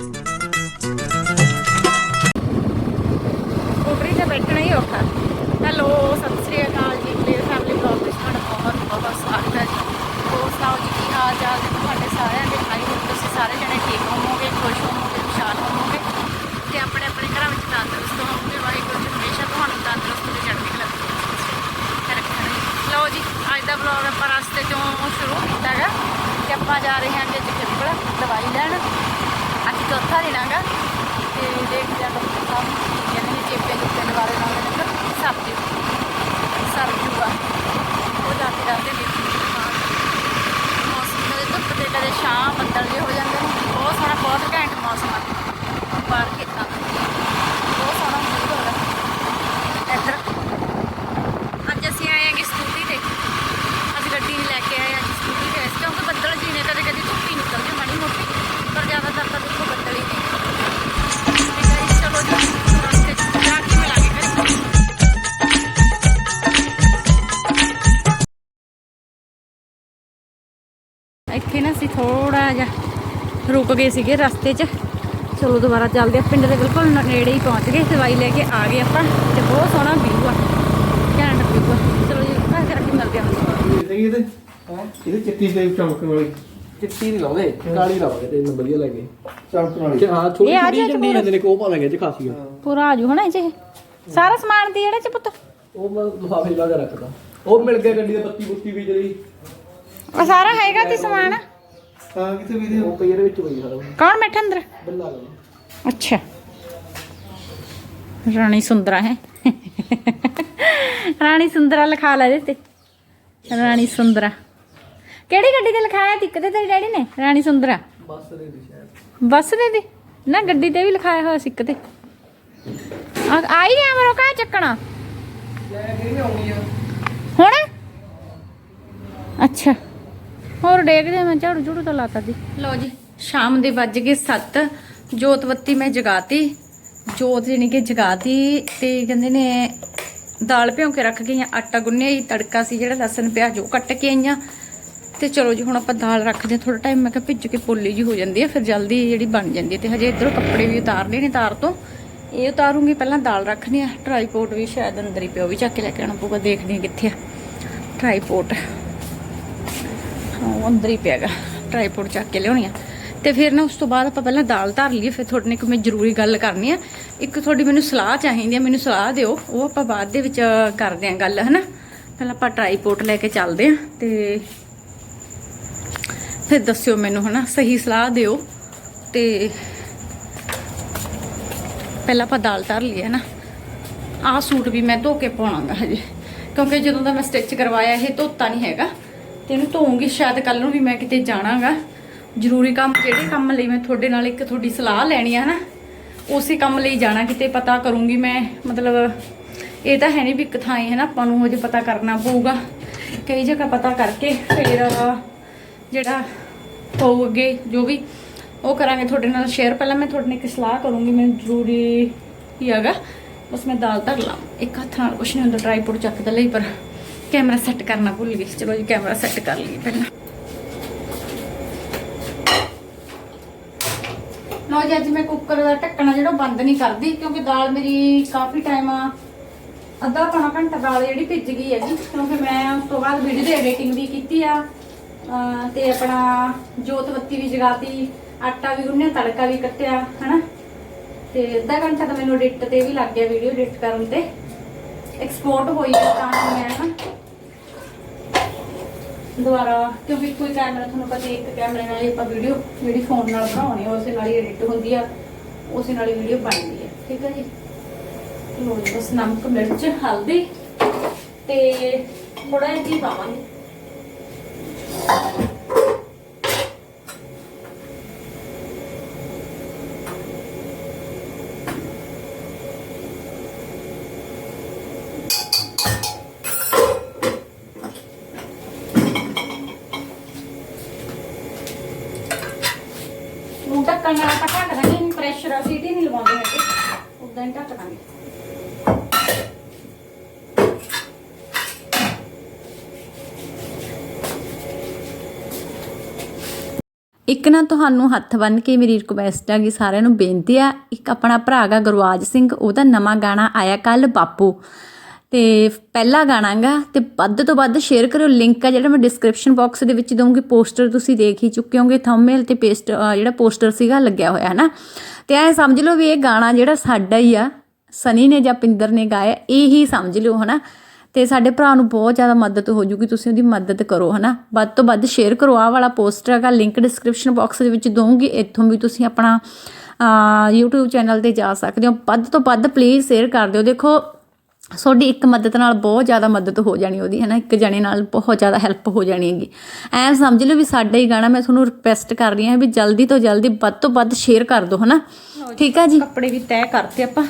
ਸਕੂਟਰੀ ਤੇ ਬੈਠਣਾ ਹੀ ਔਖਾ। ਹੈਲੋ, ਸਤਿ ਸ੍ਰੀ ਅਕਾਲ ਜੀ। ਮੇਰੇ ਫੈਮਿਲੀ ਬਲੌਗ ਵਿੱਚ ਤੁਹਾਡਾ ਬਹੁਤ ਬਹੁਤ ਸਵਾਗਤ ਹੈ ਜੀ। ਹੋਰ ਸੁਣਾਓ ਜੀ, ਕੀ ਹਾਲ ਚਾਲ ਜੀ ਤੁਹਾਡੇ ਸਾਰਿਆਂ ਦੇ? ਆਈ ਹੋਪ ਤੁਸੀਂ ਸਾਰੇ ਜਣੇ ਠੀਕ ਹੋਵੋਗੇ, ਖੁਸ਼ ਹੋਵੋਗੇ, ਖੁਸ਼ਹਾਲ ਹੋਵੋਗੇ? ਤੇ ਆਪਣੇ ਆਪਣੇ ਘਰਾਂ ਵਿੱਚ ਤੰਦਰੁਸਤ ਹੋਵੋਗੇ? ਵਾਹਿਗੁਰੂ ਜੀ, ਹਮੇਸ਼ਾ ਤੁਹਾਨੂੰ ਤੰਦਰੁਸਤ ਤੇ ਚੜ੍ਹਦੀ ਕਲਾ ਵਿੱਚ ਲਓ ਜੀ, ਅੱਜ ਦਾ ਬਲੌਗ ਆਪਾਂ ਰਸਤੇ ਚੋਂ ਸ਼ੁਰੂ ਕੀਤਾ ਹੈਗਾ। ਕਿ ਆਪਾਂ ਜਾ ਰਹੇ ਹਾਂ ਅੱਜ ਜਗਤਪੁਰ ਦਵਾਈ ਲੈਣ। ਚੌਥਾ ਦਿਨ ਹੈਗਾ ਤੇ ਦੇਖਦੇ ਹਾਂ ਡਾਕਟਰ ਸਾਹਿਬ ਕਹਿੰਦੇ ਨੇ ਚੇਪੇ ਚੁੱਪੇ ਦੇ ਬਾਰੇ ਨਾਲ ਕਹਿੰਦੇ ਸਭ ਜੀ ਸਭ ਜੂਗਾ ਉਹ ਜਾ ਕੇ ਦੱਸਦੇ ਨੇ ਮੌਸਮ ਦੇ ਧੁੱਪ ਤੇ ਕਦੇ ਸ਼ਾਮ ਬੱਦਲ ਜਿਹੇ ਹੋ ਜਾਂਦੇ ਨੇ। ਬਹੁਤ ਸਾਰਾ ਬਹੁਤ ਘੈਂਟ ਮੌਸਮ ਆ। ਬਾਹਰ ਰੁਕ ਗਏ ਸੀਗੇ ਰਸਤੇ 'ਚ। ਚਲੋ ਦੁਬਾਰਾ ਚੱਲਦੇ ਆ ਪਿੰਡ ਦੇ ਬਿਲਕੁਲ ਨੇੜੇ ਹੀ ਪਹੁੰਚ ਗਏ। ਦਵਾਈ ਲੈ ਕੇ ਆ ਗਏ ਆਪਾਂ ਤੇ ਬਹੁਤ ਸੋਹਣਾ ਵਿਊ ਆ। ਘੈਂਟ ਵਿਊ ਆ। ਚਲੋ ਜੀ ਘਰ ਜਾ ਕੇ ਮਿਲਦੇ ਆ ਇਹਦੇ? ਇਹਦੇ ਚਿੱਟੀ ਤੇ ਚਮਕਣ ਵਾਲੀ। ਚਿੱਟੀ ਨਹੀਂ ਲਾਉਂਦੇ ਕਾਲੀ ਲਾਵਾਂਗੇ ਤੇ ਇਹਨੂੰ ਵਧੀਆ ਲੱਗੇ ਚਮਕਣ ਵਾਲੀ। ਹਾਂ ਥੋੜੀ ਇਹ ਆ ਜਿਹੀ ਝੰਡੀ ਜਾਂਦੇ ਨੇ ਕੋ ਪਾ ਲਾਂਗੇ ਚ ਖਾਸੀ ਆ। ਪੂਰਾ ਆਜੂ ਹਨਾ ਇਹ? ਸਾਰਾ ਸਮਾਨ ਦੀ ਜਿਹੜੇ ਚ ਪੁੱਤ? ਉਹ ਮੈਂ ਲਿਫਾਫੇ ਲਾ ਕੇ ਰੱਖਦਾ। ਉਹ ਮਿਲ ਗਿਆ ਗੱਡੀ ਦੇ ਬੱਤੀ ਬੁੱਤੀ ਵੀ ਜਿਹੜੀ। ਉਹ ਸਾਰਾ ਹੈਗਾ ਤੇ ਸਮਾਨ। ਹਾਂ ਕਿਤੇ ਵੀ ਦੇ ਉਹ ਪਈ ਇਹਦੇ ਵਿੱਚ ਪਈ ਸਾਰਾ ਕੌਣ ਬੈਠਾ ਅੰਦਰ? ਬੱਲਾ ਲਾ ਅੱਛਾ। ਰਾਣੀ ਸੁੰਦਰਾ ਹੈ। ਰਾਣੀ ਸੁੰਦਰਾ ਲਿਖਾ ਲੈ ਇਹਦੇ ਤੇ। ਰਾਣੀ ਸੁੰਦਰਾ। ਕਿਹੜੀ ਗੱਡੀ ਤੇ ਲਿਖਾਇਆ ਤਿੱਕ ਤੇ ਤੇਰੇ ਡੈਡੀ ਨੇ ਰਾਣੀ ਸੁੰਦਰਾ? ਬੱਸ ਦੇ ਦੀ ਸ਼ਾਇਦ। ਬੱਸ ਦੇ ਦੀ ਨਾ ਗੱਡੀ ਤੇ ਵੀ ਲਿਖਾਇਆ ਹੋਇਆ ਸਿੱਕ ਤੇ। ਆ ਆਈ ਗਿਆ ਮਰੋ ਕਾ ਚੱਕਣਾ? ਲੈ ਕੇ ਨਹੀਂ ਆਉਣੀ ਆ। ਹੁਣ? ਅੱਛਾ। ਹੋਰ ਦੇਖਦੇ ਮੈਂ ਝਾੜੂ ਝੂੜੂ ਤਾਂ ਲਾਤਾ ਦੀ ਲਓ ਜੀ, ਸ਼ਾਮ ਦੇ ਵੱਜ ਗਏ 7 ਜੋਤ ਬੱਤੀ ਮੈਂ ਜਗਾਤੀ। ਜੋਤ ਜਾਣੀ ਕਿ ਜਗਾਤੀ ਤੇ ਕਹਿੰਦੇ ਨੇ ਦਾਲ ਭਿਉਂ ਕੇ ਰੱਖ ਗਈਆਂ, ਆਟਾ ਗੁੰਨਿਆ ਹੀ ਤੜਕਾ ਸੀ ਜਿਹੜਾ ਲਸਣ, ਪਿਆਜ਼ ਉਹ ਕੱਟ ਕੇ ਆਈਆਂ। ਤੇ ਚਲੋ ਜੀ, ਹੁਣ ਆਪਾਂ ਦਾਲ ਰੱਖਦੇ ਥੋੜਾ ਟਾਈਮ ਮੈਂ ਕਿਹਾ ਭਿੱਜ ਕੇ ਪੋਲੀ ਜੀ ਹੋ ਜਾਂਦੀ ਹੈ, ਫਿਰ ਜਲਦੀ ਜਿਹੜੀ ਬਣ ਜਾਂਦੀ ਹੈ। ਤੇ ਹਜੇ ਇਧਰੋਂ ਕੱਪੜੇ ਵੀ ਉਤਾਰਨੇ ਨੇ ਤਾਰ ਤੋਂ। ਇਹ ਉਤਾਰੂੰਗੀ, ਪਹਿਲਾਂ ਦਾਲ ਰੱਖਣੀ ਆ ਟਰਾਈਪੋਰਟ ਵੀ ਸ਼ਾਇਦ ਅੰਦਰ ਹੀ ਪਿਓ ਵੀ ਚੱਕ ਕੇ ਲੈ ਕੇ ਆਉਣਾ ਪਊਗਾ, ਦੇਖਦੇ ਹਾਂ ਕਿੱਥੇ ਆ। ਟਰਾਈਪੋਰਟ ਹਾਂ ਉਹ ਅੰਦਰ ਹੀ ਪਿਆਗਾ ਟਰਾਈਪੋਡ ਚੱਕ ਕੇ ਲਿਆਉਣੀ ਆ। ਤੇ ਫਿਰ ਨਾ ਉਸ ਤੋਂ ਬਾਅਦ ਆਪਾਂ ਪਹਿਲਾਂ ਦਾਲ ਧਰ ਲਈਏ, ਫਿਰ ਤੁਹਾਡੇ ਨਾਲ ਇੱਕ ਮੈਂ ਜ਼ਰੂਰੀ ਗੱਲ ਕਰਨੀ ਆ। ਇੱਕ ਤੁਹਾਡੀ ਮੈਨੂੰ ਸਲਾਹ ਚਾਹੀਦੀ ਆ, ਮੈਨੂੰ ਸਲਾਹ ਦਿਓ। ਉਹ ਆਪਾਂ ਬਾਅਦ ਦੇ ਵਿੱਚ ਕਰਦੇ ਆ ਗੱਲ, ਹਨਾ? ਪਹਿਲਾਂ ਆਪਾਂ ਟਰਾਈਪੋਡ ਲੈ ਕੇ ਚੱਲਦੇ ਆ ਤੇ ਫਿਰ ਦੱਸਿਓ ਮੈਨੂੰ, ਹਨਾ? ਸਹੀ ਸਲਾਹ ਦਿਓ। ਤੇ ਪਹਿਲਾਂ ਆਪਾਂ ਦਾਲ ਧਰ ਲਈਏ, ਹਨਾ? ਆਹ ਸੂਟ ਵੀ ਮੈਂ ਧੋ ਕੇ ਪਾਉਣਾਗਾ ਹਜੇ, ਕਿਉਂਕਿ ਜਦੋਂ ਦਾ ਮੈਂ ਸਟਿਚ ਕਰਵਾਇਆ, ਇਹ ਧੋਤਾ ਨਹੀਂ ਹੈਗਾ। ਤੇ ਇਹਨੂੰ ਧੋਉਂਗੀ ਸ਼ਾਇਦ ਕੱਲ ਨੂੰ ਵੀ ਮੈਂ ਕਿਤੇ ਜਾਣਾਗਾ। ਜ਼ਰੂਰੀ ਕੰਮ, ਕਿਹੜੇ ਕੰਮ ਲਈ ਮੈਂ ਤੁਹਾਡੇ ਨਾਲ ਇੱਕ ਤੁਹਾਡੀ ਸਲਾਹ ਲੈਣੀ ਆ ਨਾ ਉਸੇ ਕੰਮ ਲਈ ਜਾਣਾ, ਕਿਤੇ ਪਤਾ ਕਰੂੰਗੀ ਮੈਂ, ਮਤਲਬ ਇਹ ਤਾਂ ਹੈ ਨਹੀਂ ਵੀ ਇੱਕ ਥਾਂ ਹੀ ਹੈ ਨਾ ਆਪਾਂ ਨੂੰ ਹਜੇ ਪਤਾ ਕਰਨਾ ਪਊਗਾ। ਕਈ ਜਗ੍ਹਾ ਪਤਾ ਕਰਕੇ ਫਿਰ ਜਿਹੜਾ ਹੋਊ ਅੱਗੇ, ਜੋ ਵੀ, ਉਹ ਕਰਾਂਗੇ ਤੁਹਾਡੇ ਨਾਲ ਸ਼ੇਅਰ ਪਹਿਲਾਂ ਮੈਂ ਤੁਹਾਡੇ ਨਾਲ ਇੱਕ ਸਲਾਹ ਕਰੂੰਗੀ, ਮੈਨੂੰ ਜ਼ਰੂਰੀ ਹੀ ਹੈਗਾ। ਬਸ ਮੈਂ ਦਾਲ ਧਰ ਲਾਂ। ਇੱਕ ਹੱਥ ਨਾਲ ਕੁਛ ਨਹੀਂ ਹੁੰਦਾ ਟ੍ਰਾਈਪੋਡ ਚੱਕਦਾ ਲਈ, ਪਰ ਕੈਮਰਾ ਸੈੱਟ ਕਰਨਾ ਭੁੱਲ ਗਈ ਚਲੋ ਜੀ ਕੈਮਰਾ ਸੈੱਟ ਕਰ ਲਈਏ ਪਹਿਲਾਂ। ਲੋ ਜੀ, ਅੱਜ ਮੈਂ ਕੁੱਕਰ ਦਾ ਢੱਕਣਾ ਜਿਹੜਾ ਬੰਦ ਨਹੀਂ ਕਰਦੀ, ਕਿਉਂਕਿ ਦਾਲ ਮੇਰੀ ਕਾਫੀ ਟਾਈਮ ਅੱਧਾ ਪੌਣਾ ਘੰਟਾ ਦਾਲ ਜਿਹੜੀ ਭਿੱਜ ਗਈ ਹੈ ਜੀ, ਕਿਉਂਕਿ ਮੈਂ ਉਸ ਤੋਂ ਬਾਅਦ ਵੀਡੀਓ ਦੀ ਐਡੀਟਿੰਗ ਵੀ ਕੀਤੀ ਆ ਤੇ ਆਪਣਾ ਜੋਤ ਬੱਤੀ ਵੀ ਜਗਾਤੀ, ਆਟਾ ਵੀ ਗੁੰਨਿਆ, ਤੜਕਾ ਵੀ ਕੱਟਿਆ, ਹਨਾ? ਤੇ ਅੱਧਾ ਘੰਟਾ ਤਾਂ ਮੈਨੂੰ ਐਡਿਟ ਤੇ ਵੀ ਲੱਗ ਗਿਆ ਵੀਡੀਓ ਐਡਿਟ ਕਰਨ ਤੇ। ਐਕਸਪੋਰਟ ਹੋਈ ਹੈ ਤਾਂ ਮੈਂ ਨਾ। ਦੁਬਾਰਾ, ਕਿਉਂਕਿ ਕੋਈ ਕੈਮਰਾ ਤੁਹਾਨੂੰ ਪਤਾ ਇੱਕ ਕੈਮਰੇ ਨਾਲ ਹੀ ਆਪਾਂ ਵੀਡੀਓ ਜਿਹੜੀ ਫੋਨ ਨਾਲ ਬਣਾਉਣੀ ਆ, ਉਸੇ ਨਾਲ ਹੀ ਐਡਿਟ ਹੁੰਦੀ ਆ, ਉਸੇ ਨਾਲ ਹੀ ਵੀਡੀਓ ਬਣਦੀ ਹੈ ਠੀਕ ਹੈ ਜੀ? ਲੋ ਜੀ, ਬਸ ਨਮਕ, ਮਿਰਚ, ਹਲਦੀ ਤੇ ਥੋੜਾ ਜਿਹਾ ਘੀ ਪਾਵਾਂਗੇ। ਨੂੰ ਢੱਕਣ ਨਾਲ ਆਪਾਂ ਢੱਕ ਦਾਂਗੇ ਪ੍ਰੈਸ਼ਰ ਸੀਟੀ ਨਹੀਂ ਲਵਾਉਂਦੇ ਹੈਗੇ। ਉਦਾਂ ਹੀ ਢੱਕ ਦਾਂਗੇ। ਇੱਕ ਨਾ ਤੁਹਾਨੂੰ ਹੱਥ ਬੰਨ ਕੇ ਮੇਰੀ ਰਿਕੁਐਸਟ ਹੈਗੀ ਸਾਰਿਆਂ ਨੂੰ ਬੇਨਤੀ ਆ, ਇੱਕ ਆਪਣਾ ਭਰਾ ਗਾ ਗੁਰਵਾਜ ਸਿੰਘ, ਉਹਦਾ ਨਵਾਂ ਗਾਣਾ ਆਇਆ ਕੱਲ ਬਾਪੂ। ਤੇ ਪਹਿਲਾ ਗਾਣਾ ਗਾ ਤੇ ਵੱਧ ਤੋਂ ਵੱਧ ਸ਼ੇਅਰ ਕਰਿਓ ਲਿੰਕ ਆ ਜਿਹੜਾ ਮੈਂ ਡਿਸਕ੍ਰਿਪਸ਼ਨ ਬਾਕਸ ਦੇ ਵਿੱਚ ਦਊਂਗੀ ਪੋਸਟਰ ਤੁਸੀਂ ਦੇਖ ਹੀ ਚੁੱਕੇ ਹੋਗੇ ਥੰਬਨੇਲ ਤੇ ਪੇਸਟ ਜਿਹੜਾ ਪੋਸਟਰ ਸੀਗਾ ਲੱਗਿਆ ਹੋਇਆ ਹੈ ਨਾ। ਤੇ ਐ ਸਮਝ ਲਓ ਵੀ ਇਹ ਗਾਣਾ ਜਿਹੜਾ ਸਾਡਾ ਹੀ ਆ ਸਨੀ ਨੇ ਜਾਂ ਪਿੰਦਰ ਨੇ ਗਾਇਆ ਇਹ ਹੀ ਸਮਝ ਲਿਓ ਹਨਾ। ਤੇ ਸਾਡੇ ਭਰਾ ਨੂੰ ਬਹੁਤ ਜ਼ਿਆਦਾ ਮਦਦ ਹੋ ਜੂਗੀ ਤੁਸੀਂ ਉਹਦੀ ਮਦਦ ਕਰੋ ਹਨਾ। ਵੱਧ ਤੋਂ ਵੱਧ ਸ਼ੇਅਰ ਕਰੋ ਆਹ ਵਾਲਾ ਪੋਸਟਰ ਹੈਗਾ ਲਿੰਕ ਡਿਸਕ੍ਰਿਪਸ਼ਨ ਬਾਕਸ ਦੇ ਵਿੱਚ ਦਊਂਗੀ ਇੱਥੋਂ ਵੀ ਤੁਸੀਂ ਆਪਣਾ ਅਹ, YouTube ਚੈਨਲ ਤੇ ਜਾ ਸਕਦੇ ਹੋ। ਵੱਧ ਤੋਂ ਵੱਧ ਪਲੀਜ਼ ਸ਼ੇਅਰ ਕਰ ਦਿਓ। ਦੇਖੋ ਤੁਹਾਡੀ ਇੱਕ ਮਦਦ ਨਾਲ ਬਹੁਤ ਜ਼ਿਆਦਾ ਮਦਦ ਹੋ ਜਾਣੀ ਉਹਦੀ ਹੈ ਨਾ? ਇੱਕ ਜਣੇ ਨਾਲ ਬਹੁਤ ਜ਼ਿਆਦਾ ਹੈਲਪ ਹੋ ਜਾਣੀ ਹੈਗੀ। ਐਂ ਸਮਝ ਲਓ ਵੀ ਸਾਡਾ ਹੀ ਗਾਣਾ ਮੈਂ ਤੁਹਾਨੂੰ ਰਿਕਵੈਸਟ ਕਰ ਰਹੀ ਹਾਂ ਵੀ ਜਲਦੀ ਤੋਂ ਜਲਦੀ ਵੱਧ ਤੋਂ ਵੱਧ ਸ਼ੇਅਰ ਕਰ ਦਿਓ ਹਨਾ? ਠੀਕ ਆ ਜੀ? ਕੱਪੜੇ ਵੀ ਤੈਅ ਕਰਤੇ ਆਪਾਂ।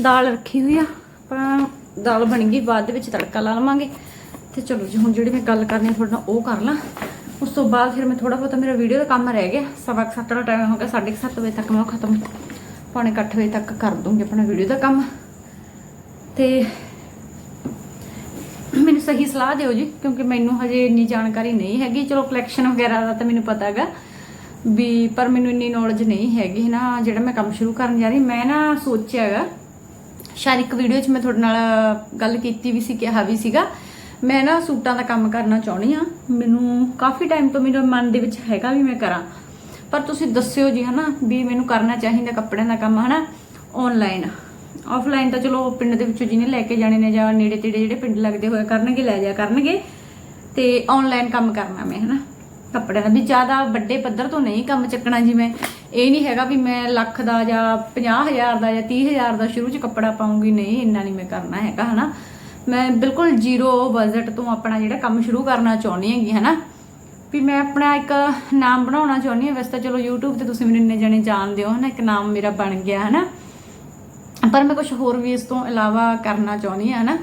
ਦਾਲ ਰੱਖੀ ਹੋਈ ਆ। ਆਪਾਂ ਦਾਲ ਬਣ ਗਈ ਬਾਅਦ ਦੇ ਵਿੱਚ ਤੜਕਾ ਲਾ ਲਵਾਂਗੇ। ਤੇ ਚਲੋ ਜੀ ਹੁਣ ਜਿਹੜੀ ਮੈਂ ਗੱਲ ਕਰਨੀ ਆ ਤੁਹਾਡੇ ਨਾਲ ਉਹ ਕਰ ਲਾਂ। ਉਸ ਤੋਂ ਬਾਅਦ ਫਿਰ ਮੈਂ ਥੋੜਾ ਬਹੁਤਾ ਮੇਰਾ ਵੀਡੀਓ ਦਾ ਕੰਮ ਰਹਿ ਗਿਆ। ਸਵਾ ਕੁ ਸੱਤ ਦਾ ਟਾਈਮ ਹੋ ਗਿਆ 7:30 ਵਜੇ ਤੱਕ ਮੈਂ ਖਤਮ ਪੌਣੇ ਕੁ ਅੱਠ ਵਜੇ ਤੱਕ ਕਰ ਦੂੰਗੀ ਆਪਣਾ ਵੀਡੀਓ ਦਾ ਕੰਮ। ਤੇ ਮੈਨੂੰ ਸਹੀ ਸਲਾਹ ਦਿਓ ਜੀ, ਕਿਉਂਕਿ ਮੈਨੂੰ ਹਜੇ ਇੰਨੀ ਜਾਣਕਾਰੀ ਨਹੀਂ ਹੈਗੀ। ਚਲੋ ਕਲੈਕਸ਼ਨ ਵਗੈਰਾ ਦਾ ਤਾਂ ਮੈਨੂੰ ਪਤਾ ਹੈਗਾ ਵੀ, ਪਰ ਮੈਨੂੰ ਇੰਨੀ ਨੌਲੇਜ ਨਹੀਂ ਹੈਗੀ ਨਾ, ਜਿਹੜਾ ਮੈਂ ਕੰਮ ਸ਼ੁਰੂ ਕਰਨ ਜਾ ਰਹੀ ਮੈਂ ਨਾ ਸੋਚਿਆ ਹੈਗਾ, ਸ਼ਾਇਦ ਇੱਕ ਵੀਡੀਓ 'ਚ ਮੈਂ ਤੁਹਾਡੇ ਨਾਲ ਗੱਲ ਕੀਤੀ ਵੀ ਸੀ, ਕਿਹਾ ਵੀ ਸੀਗਾ। ਮੈਂ ਨਾ ਸੂਟਾਂ ਦਾ ਕੰਮ ਕਰਨਾ ਚਾਹੁੰਦੀ ਆ ਮੈਨੂੰ ਕਾਫੀ ਟਾਈਮ ਤੋਂ ਮੇਰੇ ਮਨ ਦੇ ਵਿੱਚ ਹੈਗਾ ਵੀ ਮੈਂ ਕਰਾਂ। ਪਰ ਤੁਸੀਂ ਦੱਸਿਓ ਜੀ, ਹਨਾ, ਵੀ ਮੈਨੂੰ ਕਰਨਾ ਚਾਹੀਦਾ ਕੱਪੜਿਆਂ ਦਾ ਕੰਮ, ਹਨਾ ਆਨਲਾਈਨ ਆਫਲਾਈਨ ਤਾਂ ਚਲੋ ਪਿੰਡ ਦੇ ਵਿੱਚੋਂ ਜਿਹਨੇ ਲੈ ਕੇ ਜਾਣੇ ਨੇ ਜਾਂ ਨੇੜੇ ਤੇੜੇ ਜਿਹੜੇ ਪਿੰਡ ਲੱਗਦੇ ਹੋਏ ਕਰਨਗੇ, ਲੈ ਜਾ ਕਰਨਗੇ। ਤੇ ਆਨਲਾਈਨ ਕੰਮ ਕਰਨਾ ਮੈਂ, ਹਨਾ। ਕੱਪੜਿਆਂ ਦਾ ਵੀ ਜ਼ਿਆਦਾ ਵੱਡੇ ਪੱਧਰ ਤੋਂ ਨਹੀਂ ਕੰਮ ਚੱਕਣਾ ਜਿਵੇਂ। ਇਹ ਨਹੀਂ ਹੈਗਾ ਵੀ ਮੈਂ ਲੱਖ ਦਾ ਜਾਂ 50000 ਦਾ ਜਾਂ 30000 ਦਾ ਸ਼ੁਰੂ 'ਚ ਕੱਪੜਾ ਪਾਉਂਗੀ, ਨਹੀਂ, ਇੰਨਾ ਨਹੀਂ ਮੈਂ ਕਰਨਾ ਹੈਗਾ, ਹਨਾ। ਮੈਂ ਬਿਲਕੁਲ ਜ਼ੀਰੋ ਬਜਟ ਤੋਂ ਆਪਣਾ ਜਿਹੜਾ ਕੰਮ ਸ਼ੁਰੂ ਕਰਨਾ ਚਾਹੁੰਦੀ ਹੈਗੀ, ਹਨਾ। ਵੀ ਮੈਂ ਆਪਣਾ ਇੱਕ ਨਾਮ ਬਣਾਉਣਾ ਚਾਹੁੰਦੀ ਹਾਂ, ਵੈਸੇ ਤਾਂ ਚਲੋ YouTube ਤੇ ਤੁਸੀਂ ਮੈਨੂੰ ਇੰਨੇ ਜਣੇ ਜਾਣਦੇ ਹੋ, ਹਨਾ। ਇੱਕ ਨਾਮ ਮੇਰਾ ਬਣ ਗਿਆ, ਹਨਾ। ਪਰ ਮੈਂ ਕੁਝ ਹੋਰ ਵੀ ਇਸ ਤੋਂ ਇਲਾਵਾ ਕਰਨਾ ਚਾਹੁੰਦੀ ਹਾਂ ਨਾ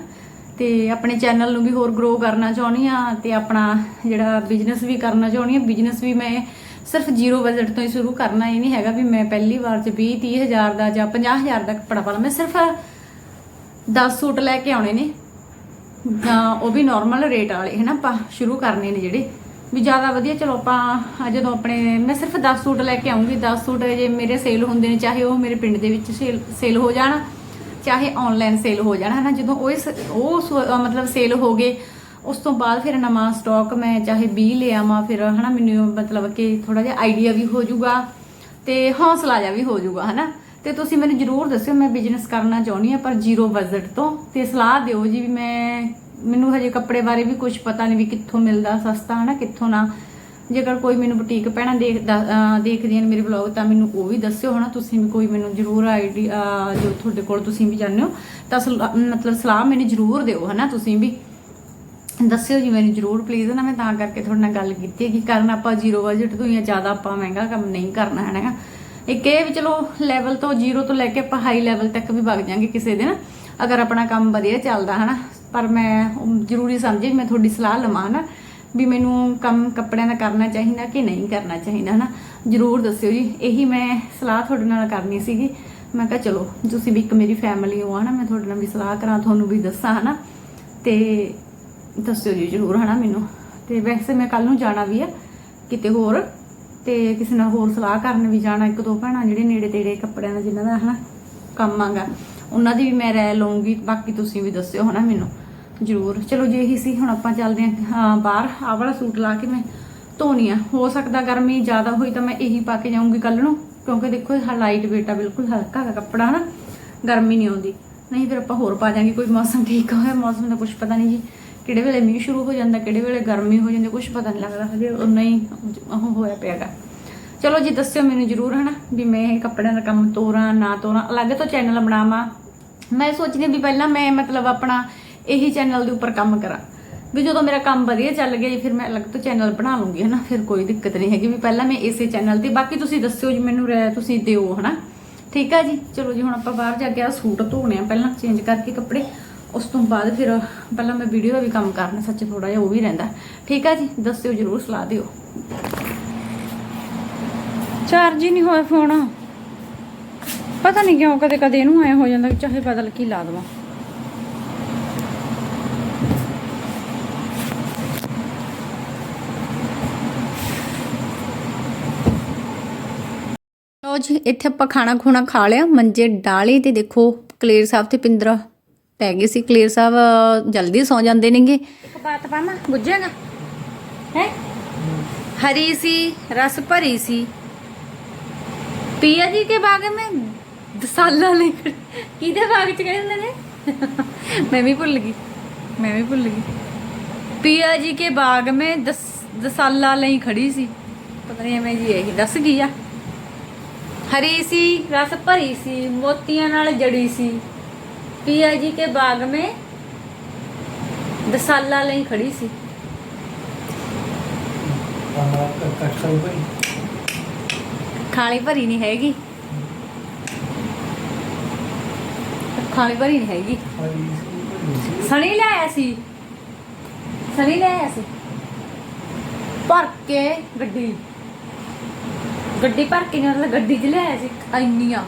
ਤੇ ਆਪਣੇ ਚੈਨਲ ਨੂੰ ਵੀ ਹੋਰ ਗਰੋ ਕਰਨਾ ਚਾਹੁੰਦੀ ਹਾਂ ਤੇ ਆਪਣਾ ਜਿਹੜਾ ਬਿਜ਼ਨਸ ਵੀ ਕਰਨਾ ਚਾਹੁੰਦੀ ਹਾਂ। ਬਿਜ਼ਨਸ ਵੀ ਮੈਂ ਸਿਰਫ ਜ਼ੀਰੋ ਬਜਟ ਤੋਂ ਹੀ ਸ਼ੁਰੂ ਕਰਨਾ, ਇਹ ਨਹੀਂ ਹੈਗਾ ਵੀ ਮੈਂ ਪਹਿਲੀ ਵਾਰ ਚ 20 30 ਹਜ਼ਾਰ ਦਾ ਜਾਂ 50 ਹਜ਼ਾਰ ਦਾ ਕੱਪੜਾ ਪਾ ਲਾਂ। ਮੈਂ ਸਿਰਫ 10 ਸੂਟ ਲੈ ਕੇ ਆਉਣੇ ਨੇ। ਜਾਂ ਉਹ ਵੀ ਨਾਰਮਲ ਰੇਟ ਵਾਲੇ ਹੈ ਨਾ ਆਪਾਂ ਸ਼ੁਰੂ ਕਰਨੇ ਨੇ ਜਿਹੜੇ। ਵੀ ਜ਼ਿਆਦਾ ਵਧੀਆ, ਚਲੋ ਆਪਾਂ ਜਦੋਂ ਆਪਣੇ, ਮੈਂ ਸਿਰਫ 10 ਸੂਟ ਲੈ ਕੇ ਆਉਂਗੀ 10 ਸੂਟ ਜੇ ਮੇਰੇ ਸੇਲ ਹੁੰਦੇ ਨੇ, ਚਾਹੇ ਉਹ ਮੇਰੇ ਪਿੰਡ ਦੇ ਵਿੱਚ ਸੇਲ ਹੋ ਜਾਣ, ਚਾਹੇ ਆਨਲਾਈਨ ਸੇਲ ਹੋ ਜਾਣ, ਹਨਾ? ਜਦੋਂ ਉਹ ਇਸ- ਉਹ ਸ- ਮਤਲਬ ਸੇਲ ਹੋ ਗਏ, ਉਸ ਤੋਂ ਬਾਅਦ ਫਿਰ ਨਵਾਂ ਸਟਾਕ ਮੈਂ ਚਾਹੇ 20 ਲੈ ਆਵਾਂ, ਫਿਰ, ਹਨਾ? ਮੈਨੂੰ ਮਤਲਬ ਕਿ ਥੋੜਾ ਜਿਹਾ ਆਈਡੀਆ ਵੀ ਹੋ ਜਾਊਗਾ ਤੇ ਹੌਸਲਾ ਜਿਹਾ ਵੀ ਹੋ ਜਾਊਗਾ, ਹਨਾ? ਤੇ ਤੁਸੀਂ ਮੈਨੂੰ ਜਰੂਰ ਦੱਸਿਓ, ਮੈਂ ਬਿਜ਼ਨਸ ਕਰਨਾ ਚਾਹੁੰਦੀ ਆ ਪਰ ਜ਼ੀਰੋ ਬਜਟ ਤੋਂ, ਤੇ ਸਲਾਹ ਦਿਓ ਜੀ ਵੀ ਮੈਂ ਮੈਨੂੰ ਹਜੇ ਕੱਪੜੇ ਬਾਰੇ ਵੀ ਕੁਝ ਪਤਾ ਨਹੀਂ ਵੀ ਕਿੱਥੋਂ ਮਿਲਦਾ, ਸਸਤਾ ਹਨਾ, ਕਿੱਥੋਂ ਨਾ। ਜੇਕਰ ਕੋਈ ਮੈਨੂੰ ਬੁਟੀਕ ਪਹਿਣਾ ਦੇਖਦਾ ਦੇਖਦੀਆਂ ਨੇ ਮੇਰੇ ਵਲੌਗ ਤਾਂ ਮੈਨੂੰ ਉਹ ਵੀ ਦੱਸਿਓ ਹਨਾ। ਤੁਸੀਂ ਵੀ ਕੋਈ ਮੈਨੂੰ ਜਰੂਰ ਆਈਡੀਆ ਜੋ ਤੁਹਾਡੇ ਕੋਲ ਤੁਸੀਂ ਵੀ ਜਾਣਦੇ ਹੋ, ਤਾਂ ਮਤਲਬ ਸਲਾਹ ਮੈਨੂੰ ਜਰੂਰ ਦਿਓ ਹਨਾ ਤੁਸੀਂ ਵੀ। ਦੱਸਿਓ ਜੀ ਮੈਨੂੰ ਜਰੂਰ ਪਲੀਜ਼ ਨਾ ਮੈਂ ਤਾਂ ਕਰਕੇ ਤੁਹਾਡੇ ਨਾਲ ਗੱਲ ਕੀਤੀ ਹੈ ਕਿ ਕਰਨ ਆਪਾਂ ਜ਼ੀਰੋ ਬਜਟ ਤੋਂ ਜਾਂ ਜ਼ਿਆਦਾ ਆਪਾਂ ਮਹਿੰਗਾ ਕੰਮ ਨਹੀਂ ਕਰਨਾ ਹੈ ਨਾ ਇੱਕ ਇਹ ਵੀ ਚਲੋ ਲੈਵਲ ਤੋਂ ਜ਼ੀਰੋ ਤੋਂ ਲੈ ਕੇ ਆਪਾਂ ਹਾਈ ਲੈਵਲ ਤੱਕ ਵੀ ਵਗ ਜਾਾਂਗੇ ਕਿਸੇ ਦਿਨ, ਅਗਰ ਆਪਣਾ ਕੰਮ ਵਧੀਆ ਚੱਲਦਾ ਹਨਾ। ਪਰ ਮੈਂ ਉਹ ਜ਼ਰੂਰੀ ਸਮਝੀ ਮੈਂ ਤੁਹਾਡੀ ਸਲਾਹ ਲਵਾਂ ਹਨਾ, ਵੀ ਮੈਨੂੰ ਕੰਮ ਕੱਪੜਿਆਂ ਦਾ ਕਰਨਾ ਚਾਹੀਦਾ ਕਿ ਨਹੀਂ ਕਰਨਾ ਚਾਹੀਦਾ ਹਨਾ। ਜਰੂਰ ਦੱਸਿਓ ਜੀ, ਇਹੀ ਮੈਂ ਸਲਾਹ ਤੁਹਾਡੇ ਨਾਲ ਕਰਨੀ ਸੀਗੀ। ਮੈਂ ਕਿਹਾ ਚਲੋ, ਤੁਸੀਂ ਵੀ ਇੱਕ ਮੇਰੀ ਫੈਮਿਲੀ ਹੋ ਹਨਾ, ਮੈਂ ਤੁਹਾਡੇ ਨਾਲ ਵੀ ਸਲਾਹ ਕਰਾਂ, ਤੁਹਾਨੂੰ ਵੀ ਦੱਸਾਂ ਹਨਾ। ਤੇ ਦੱਸਿਓ ਜੀ ਜਰੂਰ ਹਨਾ ਮੈਨੂੰ। ਤੇ ਵੈਸੇ ਮੈਂ ਕੱਲ ਨੂੰ ਜਾਣਾ ਵੀ ਆ, ਕਿਤੇ ਹੋਰ। ਤੇ ਕਿਸੇ ਨਾਲ ਹੋਰ ਸਲਾਹ ਕਰਨ ਵੀ ਜਾਣਾ ਇੱਕ ਦੋ ਭੈਣਾਂ ਜਿਹੜੇ ਨੇੜੇ ਤੇੜੇ ਕੱਪੜਿਆਂ ਦਾ ਜਿਨ੍ਹਾਂ ਦਾ ਹਨਾ ਕੰਮ ਆਗਾ, ਉਹਨਾਂ ਦੀ ਵੀ ਮੈਂ ਰਾਏ ਲਵਾਂਗੀ ਬਾਕੀ ਤੁਸੀਂ ਵੀ ਦੱਸਿਓ ਹਨਾ ਮੈਨੂੰ। ਜਰੂਰ। ਚਲੋ ਜੇ ਇਹੀ ਸੀ, ਹੁਣ ਆਪਾਂ ਚੱਲਦੇ ਹਾਂ ਬਾਹਰ। ਆਹ ਵਾਲਾ ਸੂਟ ਲਾ ਕੇ ਮੈਂ ਧੋਣੀ ਆ। ਹੋ ਸਕਦਾ ਗਰਮੀ ਜ਼ਿਆਦਾ ਹੋਈ ਤਾਂ ਮੈਂ ਇਹੀ ਪਾ ਕੇ ਜਾਊਂਗੀ ਕੱਲ ਨੂੰ, ਕਿਉਂਕਿ ਦੇਖੋ ਇਹ ਲਾਈਟ ਵੇਟ ਆ, ਬਿਲਕੁਲ ਹਲਕਾ ਹੈਗਾ ਕੱਪੜਾ ਨਾ, ਗਰਮੀ ਨਹੀਂ ਆਉਂਦੀ। ਨਹੀਂ, ਫਿਰ ਆਪਾਂ ਹੋਰ ਪਾ ਜਾਾਂਗੇ, ਕੋਈ ਮੌਸਮ ਠੀਕ ਹੋਇਆ, ਮੌਸਮ ਦਾ ਕੁਝ ਪਤਾ ਨਹੀਂ ਜੀ, ਕਿਹੜੇ ਵੇਲੇ ਮੀਂਹ ਸ਼ੁਰੂ ਹੋ ਜਾਂਦਾ, ਕਿਹੜੇ ਵੇਲੇ ਗਰਮੀ ਹੋ ਜਾਂਦੀ ਕੁਝ ਪਤਾ ਨਹੀਂ ਲੱਗਦਾ, ਹਜੇ ਉਨਾ ਹੀ ਉਹ ਹੋਇਆ ਪਿਆਗਾ। ਚਲੋ ਜੀ, ਦੱਸਿਓ ਮੈਨੂੰ ਜਰੂਰ, ਹਨਾ, ਵੀ ਮੈਂ ਇਹ ਕੱਪੜਿਆਂ ਦਾ ਕੰਮ ਤੋਰਾਂ, ਨਾ ਤੋਰਾਂ, ਅਲੱਗ ਤੋਂ ਚੈਨਲ ਬਣਾਵਾਂ। ਮੈਂ ਸੋਚਦੀ ਹਾਂ ਵੀ ਪਹਿਲਾਂ ਮੈਂ ਮਤਲਬ ਆਪਣਾ ਇਹੀ ਚੈਨਲ ਦੇ ਉੱਪਰ ਕੰਮ ਕਰਾਂ। ਵੀ ਜਦੋਂ ਮੇਰਾ ਕੰਮ ਵਧੀਆ ਚੱਲ ਗਿਆ ਜੀ, ਫਿਰ ਮੈਂ ਅਲੱਗ ਤੋਂ ਚੈਨਲ ਬਣਾ ਲੂੰਗੀ, ਹਨਾ? ਫਿਰ ਕੋਈ ਦਿੱਕਤ ਨਹੀਂ ਹੈਗੀ ਵੀ ਪਹਿਲਾਂ ਮੈਂ ਇਸੇ ਚੈਨਲ ਤੇ, ਬਾਕੀ ਤੁਸੀਂ ਦੱਸਿਓ ਜੀ ਮੈਨੂੰ ਰਾਏ ਤੁਸੀਂ ਦਿਓ, ਹਨਾ? ਠੀਕ ਆ ਜੀ? ਚਲੋ ਜੀ, ਹੁਣ ਆਪਾਂ ਬਾਹਰ ਜਾ ਕੇ ਆ ਸੂਟ ਧੋਣੇ ਆ, ਪਹਿਲਾਂ ਚੇਂਜ ਕਰਕੇ ਕੱਪੜੇ। ਉਸ ਤੋਂ ਬਾਅਦ ਫਿਰ ਪਹਿਲਾਂ ਮੈਂ ਵੀਡੀਓ ਦਾ ਵੀ ਕੰਮ ਕਰਨਾ, ਸੱਚ ਥੋੜਾ ਜਿਹਾ ਉਹ ਵੀ ਰਹਿੰਦਾ। ਠੀਕ ਆ ਜੀ? ਦੱਸਿਓ ਜਰੂਰ, ਸਲਾਹ ਦਿਓ। ਚਾਰਜ ਹੀ ਨਹੀਂ ਹੋਇਆ ਫੋਨ ਪਤਾ ਨਹੀਂ ਕਿਉਂ ਕਦੇ ਕਦੇ ਇਹਨੂੰ ਐ ਹੋ ਜਾਂਦਾ ਚਾਹੇ ਬਦਲ ਕੀ ਲਾ ਦਵਾਂ। ਲਓ ਜੀ, ਇੱਥੇ ਆਪਾਂ ਖਾਣਾ ਖੂਣਾ ਖਾ ਲਿਆ। ਮੰਜੇ ਡਾਲੇ ਤੇ ਦੇਖੋ, ਕਲੇਰ ਸਾਹਿਬ ਤੇ ਪਿੰਦਰਾ ਪੈ ਗਏ ਸੀ। ਕਲੇਰ ਸਾਹਿਬ ਜਲਦੀ ਸੌ ਜਾਂਦੇ ਨੇਗੇ। ਇੱਕ ਬਾਤ ਪਾਵਾਂ ਬੁੱਝੇਗਾ? ਹੈ? ਹਰੀ ਸੀ, ਰਸ ਭਰੀ ਸੀ। ਪਿਆ ਜੀ ਕੇ ਬਾਗ ਮੈਂ? ਦਸਾਲਾ ਲੈ ਕਿਹਦੇ ਬਾਗ ਚ ਗਏ ਨੇ? ਮੈਂ ਵੀ ਭੁੱਲ ਗਈ, ਮੈਂ ਵੀ ਭੁੱਲ ਗਈ। ਪੀਆ ਜੀ ਕੇ ਬਾਗ ਮੈਂ ਦਸਾਲਾ ਲਈ ਖੜੀ ਸੀ। ਪਤਾ ਨਹੀਂ ਐਵੇਂ ਜੀ ਇਹੀ ਦੱਸ ਗਈ ਆ। हरी सी रस भरी सी मोतिया नाल जड़ी सी पिया जी के बाग में दसाला लई खड़ी सी खाली भरी नहीं हैगी खाली भरी नहीं हैगी सनी लाया सी सनी लाया सी भर के गड्डी ਗੱਡੀ ਭਰ ਕੇ ਮਤਲਬ ਗੱਡੀ 'ਚ ਲਿਆਇਆ ਸੀ ਇੰਨੀਆਂ।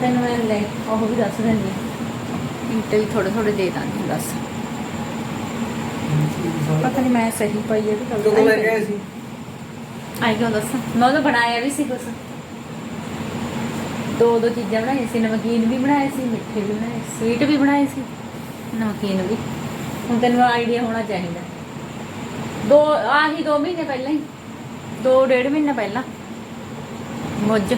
ਤੈਨੂੰ ਮੈਂ ਲੈ ਉਹ ਵੀ ਦੱਸ ਦਿੰਦੀ ਇੰਟੇ ਵੀ ਥੋੜੇ ਥੋੜੇ ਦੇ ਦਾਂਗੀ ਦੱਸ। ਪਤਾ ਨਹੀਂ ਮੈਂ ਸਹੀ ਪਾਈ ਹੈ ਕਿ ਕਦੋਂ ਲੈ ਕੇ ਆਏ ਸੀ। ਆਈ ਕਿਉਂ ਦੱਸ? ਮੈਂ ਉਹ ਬਣਾਇਆ ਵੀ ਸੀ ਕੁਛ। ਦੋ ਦੋ ਚੀਜ਼ਾਂ ਬਣਾਈਆਂ ਸੀ ਨਮਕੀਨ ਵੀ ਬਣਾਏ ਸੀ ਮਿੱਠੇ ਵੀ ਬਣਾਏ ਸਵੀਟ ਵੀ ਬਣਾਏ ਸੀ। ਨਮਕੀਨ ਵੀ। ਹੁਣ ਤੈਨੂੰ ਆਈਡੀਆ ਹੋਣਾ ਚਾਹੀਦਾ। ਦੋ ਆਹੀ ਦੋ ਮਹੀਨੇ ਪਹਿਲਾਂ ਹੀ। ਦੋ ਡੇਢ ਮਹੀਨਾ ਪਹਿਲਾਂ। ਮੁੱਝ।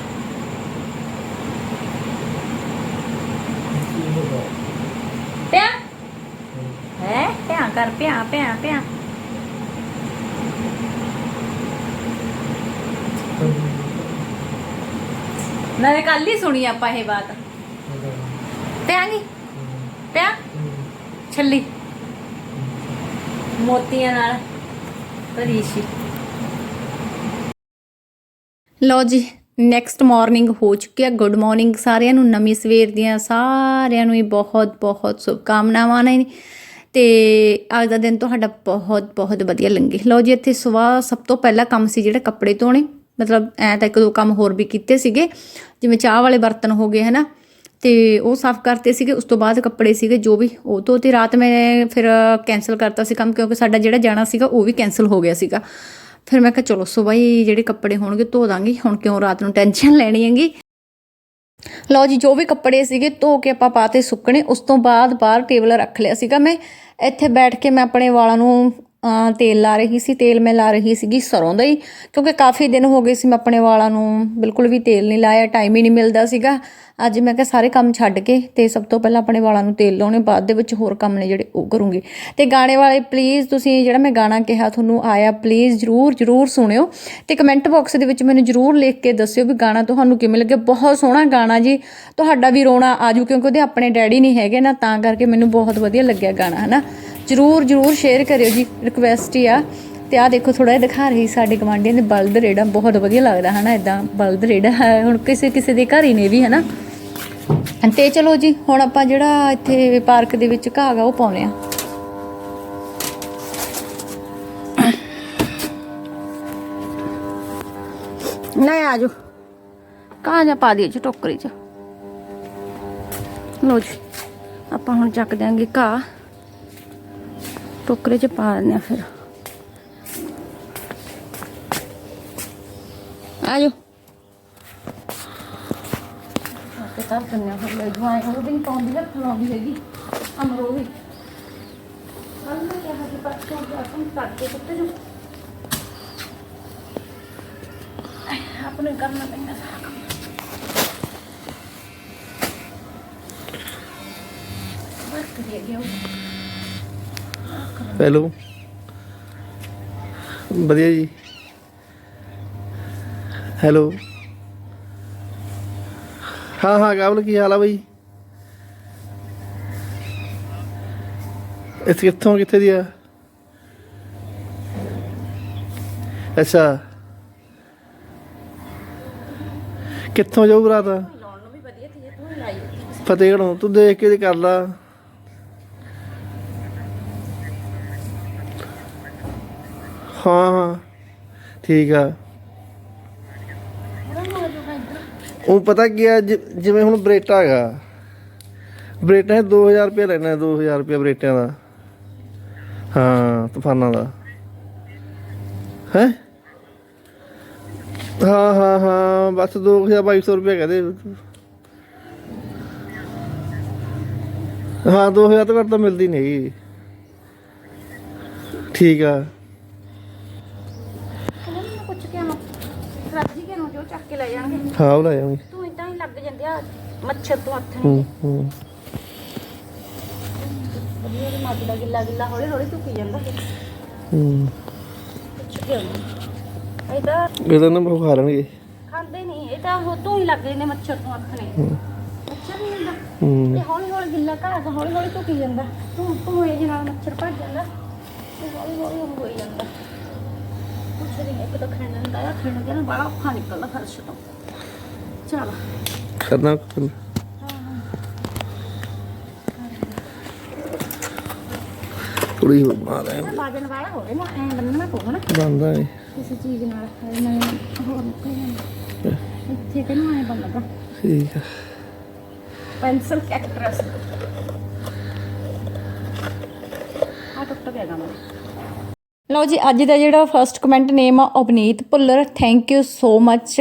ਪਿਆ? ਹੈ? ਪਿਆ ਕਰ, ਪਿਆ ਪਿਆ ਪਿਆ। ਨਾਲੇ ਕੱਲ ਹੀ ਸੁਣੀ ਆਪਾਂ ਇਹ ਬਾਤ। ਪਿਆ ਨਹੀਂ ਪਿਆ? ਛੱਲੀ। ਮੋਤੀਆਂ ਨਾਲ। ਭਰੀ ਲਓ ਜੀ ਨੈਕਸਟ ਮਾਰਨਿੰਗ ਹੋ ਚੁੱਕੀ ਹੈ ਗੁੱਡ ਮਾਰਨਿੰਗ ਸਾਰਿਆਂ ਨੂੰ ਨਵੀਂ ਸਵੇਰ ਦੀਆਂ ਸਾਰਿਆਂ ਨੂੰ ਹੀ ਬਹੁਤ ਬਹੁਤ ਸ਼ੁਭਕਾਮਨਾਵਾਂ ਨੇ। ਤੇ ਅੱਜ ਦਾ ਦਿਨ ਤੁਹਾਡਾ ਬਹੁਤ ਬਹੁਤ ਵਧੀਆ ਲੰਘੇ। ਲਓ ਜੀ, ਇੱਥੇ ਸਵੇਰ ਸਭ ਤੋਂ ਪਹਿਲਾ ਕੰਮ ਸੀ ਜਿਹੜਾ ਕੱਪੜੇ ਧੋਣੇ। ਮਤਲਬ ਐ ਤਾਂ ਇੱਕ ਦੋ ਕੰਮ ਹੋਰ ਵੀ ਕੀਤੇ ਸੀਗੇ, ਜਿਵੇਂ ਚਾਹ ਵਾਲੇ ਬਰਤਨ ਹੋ ਗਏ, ਹਨਾ? ਤੇ ਉਹ ਸਾਫ਼ ਕਰਤੇ ਸੀਗੇ, ਉਸ ਤੋਂ ਬਾਅਦ ਕੱਪੜੇ ਸੀਗੇ, ਜੋ ਵੀ ਉਹ ਤੋਂ ਤੇ ਰਾਤ ਮੈਂ ਫਿਰ ਕੈਨਸਲ ਕਰਤਾ ਸੀ ਕੰਮ, ਕਿਉਂਕਿ ਸਾਡਾ ਜਿਹੜਾ ਜਾਣਾ ਸੀਗਾ, ਉਹ ਵੀ ਕੈਨਸਲ ਹੋ ਗਿਆ ਸੀਗਾ। ਫਿਰ ਮੈਂ ਕਿਹਾ ਚਲੋ ਸੁਬਾਹ ਹੀ ਜਿਹੜੇ ਕੱਪੜੇ ਹੋਣਗੇ ਧੋ ਦਾਂਗੀ, ਹੁਣ ਕਿਉਂ ਰਾਤ ਨੂੰ ਟੈਨਸ਼ਨ ਲੈਣੀ ਹੈਗੀ। ਲਓ ਜੀ, ਜੋ ਵੀ ਕੱਪੜੇ ਸੀਗੇ ਧੋ ਕੇ ਆਪਾਂ ਪਾਤੇ ਸੁੱਕਣੇ, ਉਸ ਤੋਂ ਬਾਅਦ ਬਾਹਰ ਟੇਬਲ ਰੱਖ ਲਿਆ ਸੀਗਾ ਮੈਂ। ਇੱਥੇ ਬੈਠ ਕੇ ਮੈਂ ਆਪਣੇ ਵਾਲਾਂ ਨੂੰ ਤੇਲ ਲਾ ਰਹੀ ਸੀ, ਤੇਲ ਮੈਂ ਲਾ ਰਹੀ ਸੀਗੀ ਸਰੋਂ ਦਾ ਹੀ, ਕਿਉਂਕਿ ਕਾਫੀ ਦਿਨ ਹੋ ਗਏ ਸੀ ਮੈਂ ਆਪਣੇ ਵਾਲਾਂ ਨੂੰ ਬਿਲਕੁਲ ਵੀ ਤੇਲ ਨਹੀਂ ਲਾਇਆ ਟਾਈਮ ਹੀ ਨਹੀਂ ਮਿਲਦਾ ਸੀਗਾ। ਅੱਜ ਮੈਂ ਕਿਹਾ ਸਾਰੇ ਕੰਮ ਛੱਡ ਕੇ ਤੇ ਸਭ ਤੋਂ ਪਹਿਲਾਂ ਆਪਣੇ ਵਾਲਾਂ ਨੂੰ ਤੇਲ ਲਾਉਣੇ, ਬਾਅਦ ਦੇ ਵਿੱਚ ਹੋਰ ਕੰਮ ਨੇ ਜਿਹੜੇ ਉਹ ਕਰੂੰਗੀ। ਤੇ ਗਾਣੇ ਵਾਲੇ ਪਲੀਜ਼ ਤੁਸੀਂ ਜਿਹੜਾ ਮੈਂ ਗਾਣਾ ਕਿਹਾ ਤੁਹਾਨੂੰ ਆਇਆ ਪਲੀਜ਼ ਜਰੂਰ ਜਰੂਰ ਸੁਣਿਓ ਤੇ ਕਮੈਂਟ ਬਾਕਸ ਦੇ ਵਿੱਚ ਮੈਨੂੰ ਜਰੂਰ ਲਿਖ ਕੇ ਦੱਸਿਓ ਵੀ ਗਾਣਾ ਤੁਹਾਨੂੰ ਕਿਵੇਂ ਲੱਗਿਆ। ਬਹੁਤ ਸੋਹਣਾ ਗਾਣਾ ਜੀ, ਤੁਹਾਡਾ ਵੀ ਰੋਣਾ ਆਜੂ ਕਿਉਂਕਿ ਉਹਦੇ ਆਪਣੇ ਡੈਡੀ ਨਹੀਂ ਹੈਗੇ ਨਾ, ਤਾਂ ਕਰਕੇ ਮੈਨੂੰ ਬਹੁਤ ਵਧੀਆ ਲੱਗਿਆ ਗਾਣਾ, ਹਨਾ? ਜਰੂਰ ਜਰੂਰ ਸ਼ੇਅਰ ਕਰਿਓ ਜੀ ਰਿਕਵੈਸਟ ਹੀ ਆ। ਤੇ ਆ ਦੇਖੋ ਥੋੜਾ ਜਿਹਾ ਦਿਖਾ ਰਹੀ ਸਾਡੇ ਗਵਾਂਢੀਆਂ ਦੇ ਬਲਦ ਰੇੜਾ ਬਹੁਤ ਵਧੀਆ ਲੱਗਦਾ ਹਨਾ ਇਦਾਂ ਬਲਦ ਰੇੜਾ ਹੁਣ ਕਿਸੇ ਕਿਸੇ ਦੇ ਘਰ ਹੀ ਨੇ ਵੀ ਹਨਾ। ਤੇ ਚਲੋ ਜੀ ਹੁਣ ਆਪਾਂ ਜਿਹੜਾ ਇੱਥੇ ਪਾਰਕ ਦੇ ਵਿੱਚ ਘਾਹ ਗਾ ਉਹ ਪਾਉਨੇ ਆ ਨਹੀਂ ਆਜੋ ਘਾਹ ਜਾਂ ਪਾ ਦਿਓ ਜੀ ਟੋਕਰੀ 'ਚ। ਲੋ ਜੀ ਆਪਾਂ ਹੁਣ ਚੱਕ ਦਿਆਂਗੇ ਘਾਹ। ਟੋਕਰੇ 'ਚ ਪਾ ਦਿੰਦੇ ਆ ਫਿਰ। ਆਜੋ ਤੇ ਤਾਂ ਕੰਨਿਆ ਫਿਰ, ਲੈ ਜਵਾਏ ਉਹ ਵੀ ਨਹੀਂ ਪਾਉਂਦੀ, ਹੱਥ ਲਾਉਂਦੀ ਹੈਗੀ। ਅਮਰੋ ਵੀ। ਕੱਲ ਮੈਂ ਕਿਹਾ ਕਿ ਪਰਸੋਂ ਦਾ ਕੰਮ ਕਰਕੇ ਕੁੱਤੇ ਨੂੰ ਆਪਣੇ ਕਰਨਾ ਪੈਂਦਾ ਸਾਰਾ ਕੰਮ। ਬਸ ਦੇ ਗਿਆ ਹੈਲੋ ਵਧੀਆ ਜੀ। ਹੈਲੋ ਹਾਂ ਹਾਂ ਕਾਬਲ ਕੀ ਹਾਲ ਆ ਬਈ? ਇਸ ਕਿੱਥੋਂ ਕਿੱਥੇ ਦੀ ਆ? ਅੱਛਾ। ਕਿੱਥੋਂ ਜਾਊ ਬਰਾਤ ਲਾਉਣ ਨੂੰ ਵੀ ਵਧੀਆ ਸੀ ਤੂੰ ਲਾਈ। ਫਤਿਹਗੜ੍ਹੋਂ ਤੂੰ ਦੇਖ ਕੇ ਤੇ ਕਰ ਲਾ। ਹਾਂ ਹਾਂ। ਠੀਕ ਆ। ਉਹ ਪਤਾ ਕੀ ਆ, ਜਿ- ਜਿਵੇਂ ਹੁਣ ਬਰੇਟਾ ਹੈਗਾ। ਬਰੇਟਾ 2000 ਰੁਪਏ ਲੈਣਾ 2000 ਰੁਪਏ ਬਰੇਟਿਆਂ ਦਾ। ਹਾਂ, ਤੂਫਾਨਾਂ ਦਾ। ਹੈ? ਹਾਂ ਹਾਂ ਹਾਂ, ਬਸ 2200 ਰੁਪਏ ਕਹਦੇ। ਹਾਂ 2000 ਤੋਂ ਘੱਟ ਤਾਂ ਮਿਲਦੀ ਨਹੀਂ ਹੈਗੀ। ਠੀਕ ਆ ਉਹਨਾਂ ਨੂੰ ਪੁੱਛ ਕੇ ਆਵਾਂ ਰਾਜੀ ਕੇ ਨੂੰ ਜੋ ਚੱਕ ਕੇ ਲੈ ਜਾਣਗੇ ਹਾਂ ਉਹ ਲੈ ਆਵਾਂਗੇ ਤੂੰ ਇਦਾਂ ਹੀ ਲੱਗ ਜਾਂਦੇ ਆ ਮੱਛਰ ਤੋਂ ਹੱਥ ਨਹੀਂ। ਹੂੰ। ਹੂੰ ਵਧੀਆ ਮੱਝ ਦਾ ਗਿੱਲਾ ਗਿੱਲਾ ਹੌਲੀ ਹੌਲੀ ਧੁੱਕੀ ਜਾਂਦਾ। ਹੂੰ। ਇਹ ਤਾਂ ਇਹਦਾ ਨਾ ਖਾ ਲੈਣਗੇ। ਖਾਂਦੇ ਨਹੀਂ ਇਹ ਤਾਂ ਉਹ ਤੋਂ ਹੀ ਲੱਗ ਜਾਂਦੇ ਮੱਛਰ ਤੋਂ ਨੇ ਮੱਛਰ ਨਹੀਂ ਹੁੰਦਾ। ਹੂੰ। ਇਹ ਹੌਲੀ ਹੌਲੀ ਗਿੱਲਾ ਘਾਹ ਤਾਂ ਹੌਲੀ ਹੌਲੀ ਧੁੱਕੀ ਜਾਂਦਾ। ਤੂੰ ਤੂੰ ਇਹ ਨਾਲ ਮੱਛਰ ਭੱਜ ਜਾਂਦਾ। ਤੇ ਹੌਲੀ ਹੌਲੀ ਉਹ ਹੋਈ ਜਾਂਦਾ। ਕੁਛ ਨਹੀਂ ਇੱਕ ਤਾਂ ਖਾਣ ਦਾ ਆ ਖਾਣ ਦਾ ਬੜਾ ਔਖਾ ਨਿਕਲਦਾ ਫਰਸ਼ ਤੋਂ। ਚਲ। ਕਰਨਾ ਕੁ- ਥੋੜੀ ਹੋਰ ਮਾਰ ਹੈ ਬਾਜਣ ਵਾਲਾ ਹੋਵੇ ਨਾ ਐ ਬੰਨਣਾ ਪਊਗਾ ਨਾ। ਬੰਦਾ ਹੈ ਕਿਸੇ ਚੀਜ਼ ਨਾਲ ਮੈਂ ਹੋਰ ਜਾਂਦਾ ਇੱਥੇ ਤੇ ਨਾ ਐ ਬੰਨਦਾ। ਠੀਕ ਆ। ਪੈਨਸਲ ਕੈਕਟਰਸ ਆ ਟੁੱਟ ਗਿਆ ਗਾ ਲਓ ਜੀ, ਅੱਜ ਦਾ ਜਿਹੜਾ ਫਰਸਟ ਕਮੈਂਟ ਨੇਮ ਆ Abneet Bhullar. Thank you so much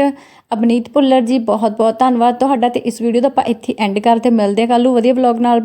Abneet Bhullar ji ਬਹੁਤ ਬਹੁਤ ਧੰਨਵਾਦ ਤੁਹਾਡਾ ਤੇ ਇਸ ਵੀਡੀਓ ਦਾ ਆਪਾਂ ਇੱਥੇ ਐਂਡ ਕਰਦੇ ਮਿਲਦੇ ਆ ਕੱਲ ਨੂੰ ਵਧੀਆ ਵਲੌਗ ਨਾਲ।